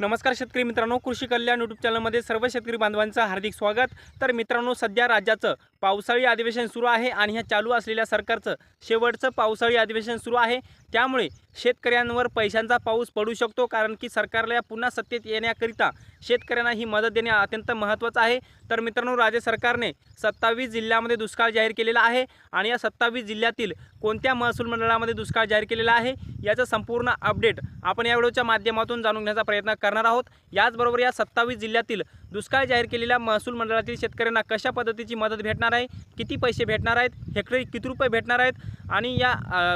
नमस्कार शेतकरी मित्रांनो कृषी कल्याण यूट्यूब चॅनलमध्ये सर्व शेतकरी बांधवांचं हार्दिक स्वागत. तर मित्रांनो सध्या राज्याचं पावसाळी अधिवेशन सुरू आहे आणि ह्या चालू असलेल्या सरकारचं शेवटचं पावसाळी अधिवेशन सुरू आहे. त्यामुळे शेतकऱ्यांवर पैशांचा पाऊस पडू शकतो कारण की सरकारला पुन्हा सत्तेत येण्याकरिता शेतकऱ्यांना ही मदत देणे अत्यंत महत्त्वाचं आहे. तर मित्रांनो राज्य सरकारने सत्तावीस जिल्ह्यामध्ये दुष्काळ जाहीर केलेला आहे आणि या सत्तावीस जिल्ह्यातील कोणत्या महसूल मंडळामध्ये दुष्काळ जाहीर केलेला आहे याचं संपूर्ण अपडेट आपण या व्हिडिओच्या माध्यमातून जाणून घेण्याचा प्रयत्न करणार आहोत. याचबरोबर या सत्तावीस जिल्ह्यातील दुष्काळ जाहीर केलेल्या महसूल मंडळातील शेतकऱ्यांना कशा पद्धतीची मदत भेटणार आहे? किती पैसे भेटणार आहेत? हेक्टरी किती रुपये भेटणार आहेत? आणि या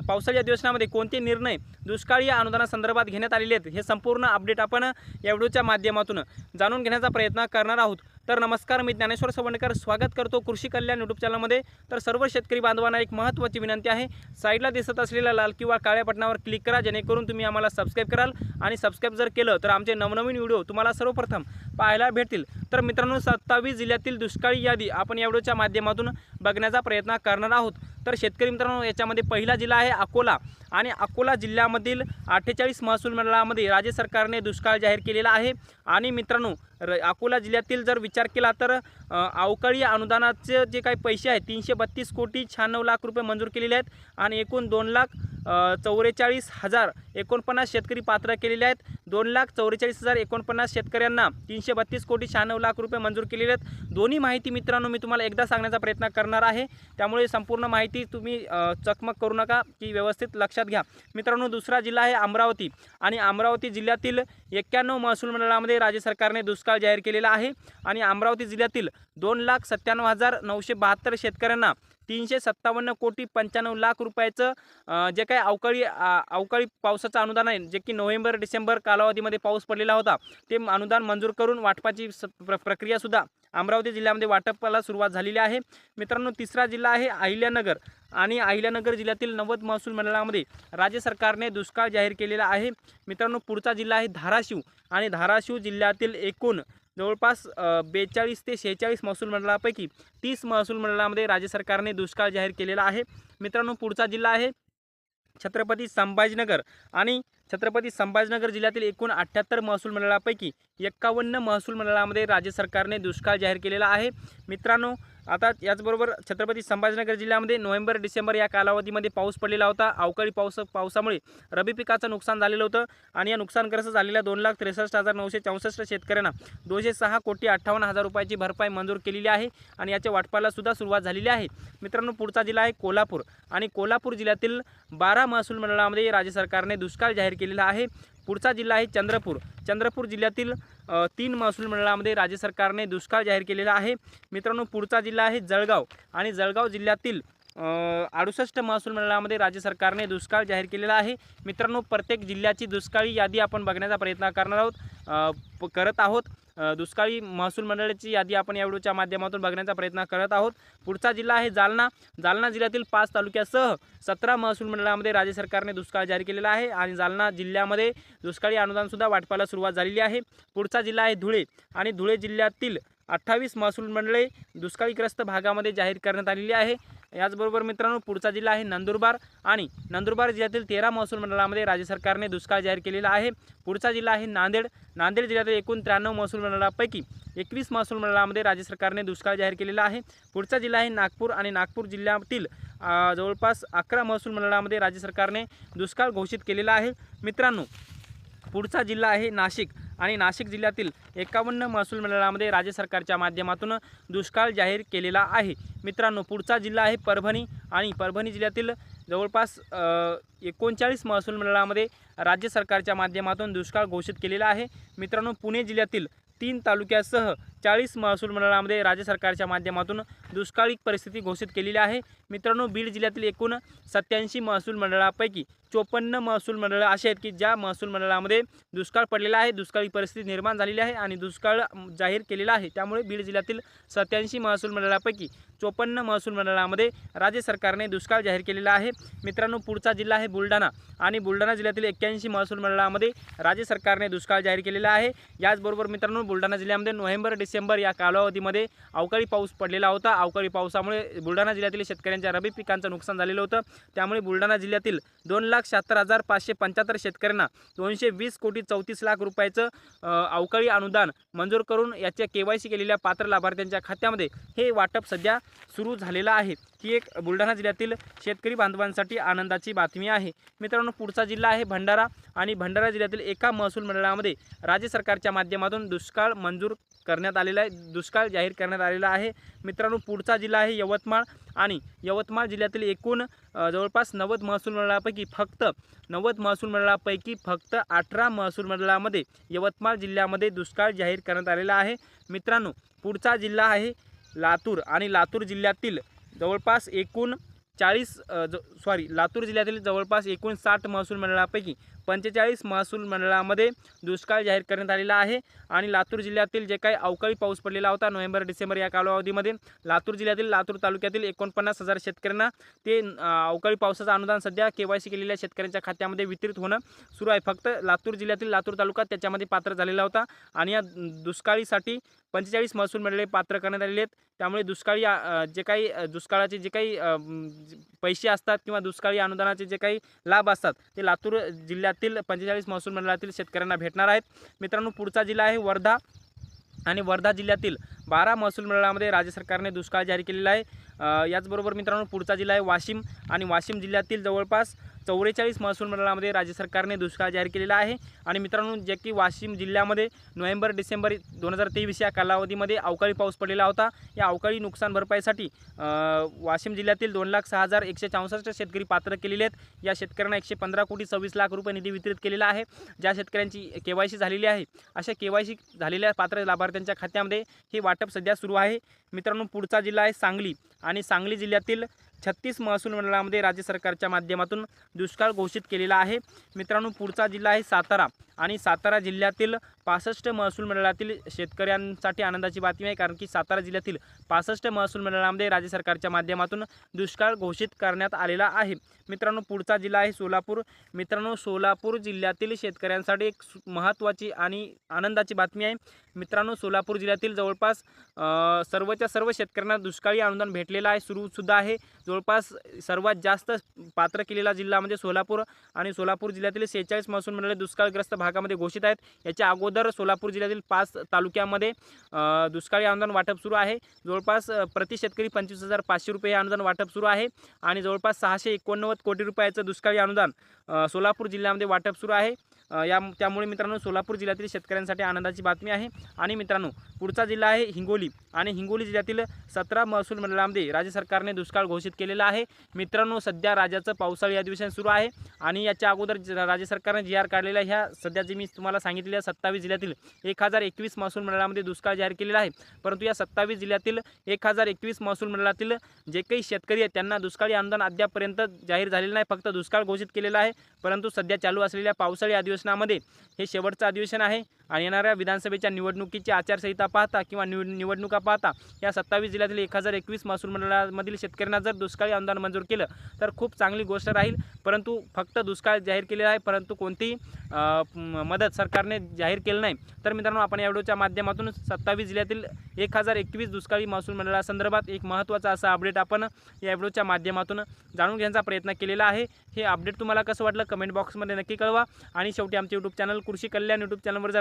पावसाळी अधिवेशनामध्ये कोणते निर्णय दुष्काळी या अनुदानासंदर्भात घेण्यात आलेले आहेत? हे संपूर्ण अपडेट आपण या व्हिडिओच्या माध्यमातून जाणून घेण्याचा प्रयत्न करणार आहोत. तर नमस्कार मी ज्ञानेश्वर सवंडकर. स्वागत करतो कृषी कल्याण यूट्यूब चॅनलमध्ये तर सर्व शेतकरी बांधवांना एक महत्त्वाची विनंती आहे. साईडला दिसत असलेल्या लाल किंवा काळ्या बटनावर क्लिक करा जेणेकरून तुम्ही आम्हाला सबस्क्राईब कराल. आणि सबस्क्राईब जर केलं तर आमचे नवनवीन व्हिडिओ तुम्हाला सर्वप्रथम पाहायला भेटतील. तर मित्रांनो सत्तावीस जिल्ह्यातील दुष्काळी यादी आपण या व्हिडिओच्या माध्यमातून बघण्याचा प्रयत्न करणार आहोत. तर शेतकरी मित्रांनो याच्यामध्ये पहिला जिल्हा आहे अकोला. आणि अकोला जिल्ह्यामधील अठ्ठेचाळीस महसूल मंडळामध्ये राज्य सरकारने दुष्काळ जाहीर केलेला आहे. आणि मित्रांनो र अकोला जिल्ह्यातील जर विचार केला तर अवकाळी अनुदानाचे जे काही पैसे आहेत तीनशे बत्तीस कोटी शहाण्णव लाख रुपये मंजूर केलेले आहेत. आणि एकूण दोन लाख चौवेचाळीस हजार एकोणपन्नास शेतकरी पात्र केलेले आहेत. दोन लाख चौवेचाळीस हजार एकोणपन्नास शेतकऱ्यांना तीनशे बत्तीस कोटी शहाण्णव लाख रुपये मंजूर केलेले आहेत. दोन्ही माहिती मित्रांनो मी तुम्हाला एकदा सांगण्याचा प्रयत्न करणार आहे. त्यामुळे संपूर्ण माहिती तुम्ही चकमक करू नका की व्यवस्थित लक्षात घ्या. मित्रांनो दुसरा जिल्हा आहे अमरावती आणि अमरावती जिल्ह्यातील एक्क्याण्णव महसूल मंडळामध्ये राज्य सरकारने दुष्काळ जाहीर केलेला आहे आणि अमरावती जिल्ह्यातील दोन लाख सत्त्याण्णव हजार नऊशे बहात्तर शेतकऱ्यांना तीनशे सत्तावन्न कोटी पंच्याण्णव लाख रुपयाचं जे काही अवकाळी अवकाळी पावसाचं अनुदान आहे जे की नोव्हेंबर डिसेंबर कालावधीमध्ये पाऊस पडलेला होता ते अनुदान मंजूर करून वाटपाची स प्र प्रक्रियासुद्धा अमरावती जिल्ह्यामध्ये वाटपाला सुरुवात झालेली आहे. मित्रांनो तिसरा जिल्हा आहे अहिल्यानगर आणि अहिल्यानगर जिल्ह्यातील नव्वद महसूल मंडळामध्ये राज्य सरकारने दुष्काळ जाहीर केलेला आहे. मित्रांनो पुढचा जिल्हा आहे धाराशिव आणि धाराशिव जिल्ह्यातील एकूण जवळपास बेचाळीस ते शेहेचाळीस महसूल मंडळापैकी तीस महसूल मंडळामध्ये राज्य सरकारने दुष्काळ जाहीर केलेला आहे. मित्रांनो पुढचा जिल्हा आहे छत्रपती संभाजीनगर आणि छत्रपती संभाजीनगर जिल्ह्यातील एकूण अठ्ठ्याहत्तर महसूल मंडळापैकी एक्कावन्न महसूल मंडळामध्ये राज्य सरकारने दुष्काळ जाहीर केलेला आहे. मित्रांनो आता याचबरोबर छत्रपती संभाजीनगर जिल्ह्यामध्ये नोव्हेंबर डिसेंबर या कालावधीमध्ये पाऊस पडलेला होता. अवकाळी पाऊस पावसामुळे रबी पिकाचं नुकसान झालेलं होतं आणि या नुकसानग्रस्त झालेल्या दोन लाख त्रेसष्ट हजार नऊशे चौसष्ट शेतकऱ्यांना दोनशे सहा कोटी अठ्ठावन्न हजार रुपयाची भरपाई मंजूर केलेली आहे आणि याच्या वाटपाला सुद्धा सुरुवात झालेली आहे. मित्रांनो पुढचा जिल्हा आहे कोल्हापूर आणि कोल्हापूर जिल्ह्यातील बारा महसूल मंडळामध्ये राज्य सरकारने दुष्काळ जाहीर केलेला आहे. पुढचा जिल्हा आहे चंद्रपूर. चंद्रपूर जिल्ह्यातील तीन महसूल मंडळामध्ये राज्य सरकारने दुष्काळ जाहीर केलेला आहे. मित्रांनो पुढचा जिल्हा आहे जळगाव आणि जळगाव जिल्ह्यातील अडुसष्ट महसूल मंडळामध्ये राज्य सरकारने दुष्काळ जाहीर केलेला आहे. मित्रांनो प्रत्येक जिल्ह्याची दुष्काळी यादी आपण बघण्याचा प्रयत्न करणार आहोत प- करत आहोत. दुष्काळी महसूल मंडळाची यादी आपण या व्हिडिओच्या माध्यमातून बघण्याचा प्रयत्न करत आहोत. पुढचा जिल्हा आहे जालना. जालना जिल्ह्यातील पाच तालुक्यासह सतरा महसूल मंडळामध्ये राज्य सरकारने दुष्काळ जाहीर केलेला आहे आणि जालना जिल्ह्यामध्ये दुष्काळी अनुदानसुद्धा वाटपाला सुरुवात झालेली आहे. पुढचा जिल्हा आहे धुळे आणि धुळे जिल्ह्यातील अठ्ठावीस महसूल मंडळे दुष्काळीग्रस्त भागामध्ये जाहीर करण्यात आलेली आहे. याचबरोबर मित्रांनो पुढचा जिल्हा आहे नंदुरबार आणि नंदुरबार जिल्ह्यातील तेरा महसूल मंडळामध्ये राज्य सरकारने दुष्काळ जाहीर केलेला आहे. पुढचा जिल्हा आहे नांदेड. नांदेड जिल्ह्यातील एकूण त्र्याण्णव महसूल मंडळापैकी एकवीस महसूल मंडळामध्ये राज्य सरकारने दुष्काळ जाहीर केलेला आहे. पुढचा जिल्हा आहे नागपूर आणि नागपूर जिल्ह्यातील जवळपास अकरा महसूल मंडळामध्ये राज्य सरकारने दुष्काळ घोषित केलेला आहे. मित्रांनो पुढचा जिल्हा आहे नाशिक. आणि नाशिक जिल्ह्यातील एकावन्न महसूल मंडळामध्ये राज्य सरकारच्या माध्यमातून दुष्काळ जाहीर केलेला आहे. मित्रांनो पुढचा जिल्हा आहे परभणी आणि परभणी जिल्ह्यातील जवळपास एकोणचाळीस महसूल मंडळामध्ये राज्य सरकारच्या माध्यमातून दुष्काळ घोषित केलेला आहे. मित्रांनो पुणे जिल्ह्यातील तीन तालुक्यासह चाळीस महसूल मंडळामध्ये राज्य सरकारच्या माध्यमातून दुष्काळी परिस्थिती घोषित केलेली आहे. मित्रांनो बीड जिल्ह्यातील एकूण सत्याऐंशी महसूल मंडळापैकी चोपन्न महसूल मंडळं असे आहेत की ज्या महसूल मंडळामध्ये दुष्काळ पडलेला आहे दुष्काळी परिस्थिती निर्माण झालेली आहे आणि दुष्काळ जाहीर केलेला आहे. त्यामुळे बीड जिल्ह्यातील सत्याऐंशी महसूल मंडळापैकी चोपन्न महसूल मंडळामध्ये राज्य सरकारने दुष्काळ जाहीर केलेला आहे. मित्रांनो पुढचा जिल्हा आहे बुलढाणा आणि बुलढाणा जिल्ह्यातील एक्क्याऐंशी महसूल मंडळामध्ये राज्य सरकारने दुष्काळ जाहीर केलेला आहे. याचबरोबर मित्रांनो बुलढाणा जिल्ह्यामध्ये नोव्हेंबर डिसेंबर डिसेंबर या कालावधीमध्ये अवकाळी पाऊस पडलेला होता. अवकाळी पावसामुळे बुलढाणा जिल्ह्यातील शेतकऱ्यांच्या रबी पिकांचं नुकसान झालेलं होतं. त्यामुळे बुलढाणा जिल्ह्यातील दोन लाख शहात्तर हजार पाचशे पंच्याहत्तर शेतकऱ्यांना दोनशे वीस कोटी चौतीस लाख रुपयाचं अवकाळी अनुदान मंजूर करून याच्या के वाय सी केलेल्या पात्र लाभार्थ्यांच्या खात्यामध्ये हे वाटप सध्या सुरू झालेलं आहे. ही एक बुलढाणा जिल्ह्यातील शेतकरी बांधवांसाठी आनंदाची बातमी आहे. मित्रांनो पुढचा जिल्हा आहे भंडारा आणि भंडारा जिल्ह्यातील एका महसूल मंडळामध्ये राज्य सरकारच्या माध्यमातून दुष्काळ मंजूर करण्यात आलेला आहे दुष्काळ जाहीर करण्यात आलेला आहे. मित्रांनो पुढचा जिल्हा आहे यवतमाळ आणि यवतमाळ जिल्ह्यातील एकूण जवळपास नव्वद महसूल मंडळापैकी फक्त नव्वद महसूल मंडळापैकी फक्त अठरा महसूल मंडळामध्ये यवतमाळ जिल्ह्यामध्ये दुष्काळ जाहीर करण्यात आलेला आहे. मित्रांनो पुढचा जिल्हा आहे लातूर आणि लातूर जिल्ह्यातील जवळपास एकूण चाळीस ज सॉरी लातूर जिल्ह्यातील जवळपास एकूण साठ महसूल मंडळापैकी पंचेचाळीस महसूल मंडळामध्ये दुष्काळ जाहीर करण्यात आलेला आहे. आणि लातूर जिल्ह्यातील जे काही अवकाळी पाऊस पडलेला होता नोव्हेंबर डिसेंबर या कालावधीमध्ये लातूर जिल्ह्यातील लातूर तालुक्यातील एकोणपन्नास हजार शेतकऱ्यांना ते अवकाळी पावसाचं अनुदान सध्या के वाय सी केलेल्या शेतकऱ्यांच्या खात्यामध्ये वितरित होणं सुरू आहे. फक्त लातूर जिल्ह्यातील लातूर तालुका त्याच्यामध्ये पात्र झालेला होता. आणि या दुष्काळीसाठी पंचेचाळीस महसूल मंडळे पात्र करण्यात आलेले आहेत. त्यामुळे दुष्काळी जे काही दुष्काळाचे जे काही पैसे असतात किंवा दुष्काळी अनुदानाचे जे काही लाभ असतात ते लातूर जिल्ह्यातील पंचेचाळीस महसूल मंडळातील शेतकऱ्यांना भेटणार आहेत. मित्रांनो पुढचा जिल्हा आहे वर्धा. आणि वर्धा जिल्ह्यातील बारा महसूल मंडळामध्ये राज्य सरकारने दुष्काळ जाहीर केलेला आहे. याचबरोबर मित्रांनो पुढचा जिल्हा आहे वाशिम आणि वाशिम जिल्ह्यातील जवळपास चौवेचाळीस महसूल मंडळामध्ये राज्य सरकारने दुष्काळ जाहीर केलेला आहे. आणि मित्रांनो जे की वाशिम जिल्ह्यामध्ये नोव्हेंबर डिसेंबर दोन हजार तेवीस या कालावधीमध्ये अवकाळी पाऊस पडलेला होता. या अवकाळी नुकसान भरपाईसाठी वाशिम जिल्ह्यातील दोन लाख सहा हजार एकशे चौसष्ट शेतकरी पात्र केलेले आहेत. या शेतकऱ्यांना एकशे पंधरा कोटी सव्वीस लाख रुपये निधी वितरित केलेला आहे. ज्या शेतकऱ्यांची के वाय सी झालेली आहे अशा के वाय सी झालेल्या पात्र लाभार्थ्यांच्या खात्यामध्ये हे वाटप सध्या सुरू आहे. मित्रांनो पुढचा जिल्हा आहे सांगली आणि सांगली जिल्ह्यातील छत्तीस महसूल मंडळामध्ये राज्य सरकारच्या माध्यमातून दुष्काळ घोषित केलेला आहे. मित्रांनो पुढचा जिल्हा आहे सातारा आणि सातारा जिल्ह्यातील पासष्ट महसूल मंडळातील शेतकऱ्यांसाठी आनंदाची बातमी आहे कारण की सातारा जिल्ह्यातील पासष्ट महसूल मंडळामध्ये राज्य सरकारच्या माध्यमातून दुष्काळ घोषित करण्यात आलेला आहे. मित्रांनो पुढचा जिल्हा आहे सोलापूर. मित्रांनो सोलापूर जिल्ह्यातील शेतकऱ्यांसाठी एक महत्त्वाची आणि आनंदाची बातमी आहे. मित्रांनो सोलापूर जिल्ह्यातील जवळपास सर्वच्या सर्व शेतकऱ्यांना दुष्काळी अनुदान भेटलेलं आहे सुरूसुद्धा आहे. जवळपास सर्वात जास्त पात्र केलेला जिल्हा म्हणजे सोलापूर आणि सोलापूर जिल्ह्यातील सेहेचाळीस महसूल मंडळे दुष्काळग्रस्त भागामध्ये घोषित आहेत. याच्या अगोदर सोलापूर जिल्ह्यातील पाच तालुक्यामध्ये दुष्काळी अनुदान वाटप सुरू आहे. जवळपास प्रति शेतकरी पंचवीस हजार पाचशे रुपये हे अनुदान वाटप सुरू आहे आणि जवळपास सहाशे एकोणनव्वद कोटी रुपयाचं दुष्काळी अनुदान सोलापूर जिल्ह्यामध्ये वाटप सुरू आहे. या त्यामुळे मित्रांनो सोलापूर जिल्ह्यातील शेतकऱ्यांसाठी आनंदाची बातमी आहे. आणि मित्रांनो पुढचा जिल्हा आहे हिंगोली. आणि हिंगोली जिल्ह्यातील सतरा महसूल मंडळामध्ये राज्य सरकारने दुष्काळ घोषित केलेला आहे. मित्रांनो सध्या राज्याचं पावसाळी अधिवेशन सुरू आहे. आणि याच्या अगोदर राज्य सरकारने जी आर काढलेल्या ह्या सध्या जे मी तुम्हाला सांगितलेल्या सत्तावीस जिल्ह्यातील एक हजार एकवीस महसूल मंडळामध्ये दुष्काळ जाहीर केलेला आहे. परंतु या सत्तावीस जिल्ह्यातील एक हजार एकवीस महसूल मंडळातील जे काही शेतकरी आहेत त्यांना दुष्काळी अनुदान अद्यापर्यंत जाहीर झालेलं नाही. फक्त दुष्काळ घोषित केलेला आहे. परंतु सध्या चालू असलेल्या पावसाळी अधिवेशनामध्ये हे शेवटचं अधिवेशन आहे. आणि येणाऱ्या विधानसभेच्या निवडणुकीची आचारसंहिता पाहता किंवा निवड निवडणुका पाहता या सत्तावीस जिल्ह्यातील एक हजार एकवीस महसूल मंडळामधील शेतकऱ्यांना जर दुष्काळी अनुदान मंजूर केलं तर खूप चांगली गोष्ट राहील. परंतु फक्त दुष्काळ जाहीर केलेला आहे परंतु कोणतीही मदत सरकारने जाहीर केलं नाही. तर मित्रांनो आपण या व्हिडिओच्या माध्यमातून सत्तावीस जिल्ह्यातील एक हजार एकवीस दुष्काळी महसूल मंडळासंदर्भात एक महत्त्वाचा असा अपडेट आपण या व्हिडिओच्या माध्यमातून जाणून घेण्याचा प्रयत्न केलेला आहे. हे अपडेट तुम्हाला कसं वाटलं कमेंट बॉक्समध्ये नक्की कळवा. आणि शेवटी आमचे यूट्यूब चॅनल कृषी कल्याण यूट्यूब चॅनलवर जर